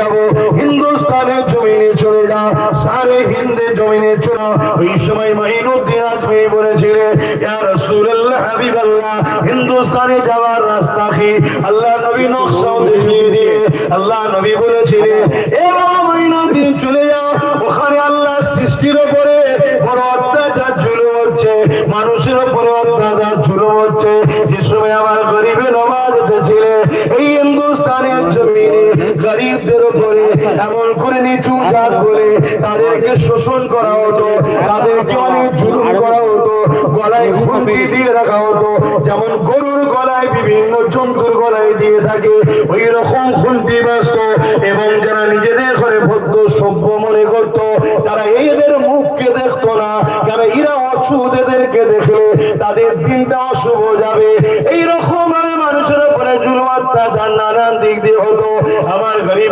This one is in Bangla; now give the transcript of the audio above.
যাব। হিন্দুস্তানের জমিনে চলে যা, সারে হিন্দে জমিনে চলে ওই সময় মাইনুদ্দিন আজমি বলেছিলেন হিন্দুস্তানে যাওয়ার রাস্তা কি? আল্লাহ নবী নকশাও দেখিয়ে দিয়ে, আল্লাহ নবী বলেছিলেন, এ বাবা চলে যাও ওখানে আল্লাহ সৃষ্টির উপরে বড় অত্যাচার জুলুম হচ্ছে মানুষের উপরে অত্যাচার জুলুম হচ্ছে যে সময় আমার গরিবে নমাজ এসেছিলেন এই হিন্দুস্তানের গরিবদের উপরে এমন করে নিচু জাত বলে তাদেরকে শোষণ করা হতো, তাদেরকে অনেক জুলুম করা হতো, গলায় খুন্তি দিয়ে রাখা হতো। যেমন গরুর গলায় বিভিন্ন জন্তুর গলায় দিয়ে থাকে ওই রকম খুন্তি ব্যস্ত এবং যারা নিজেদের ঘরে ভদ্র সভ্য মনে করত, তারা এদের মুখকে দেখত না কারণ এরা অশুভ এদেরকে দেখলে তাদের দিনটা অশুভ যাবে। এইরকম মানুষের উপরে জুলুম, অত্যাচার, নানান দিক দিয়ে হতো। আমার গরিব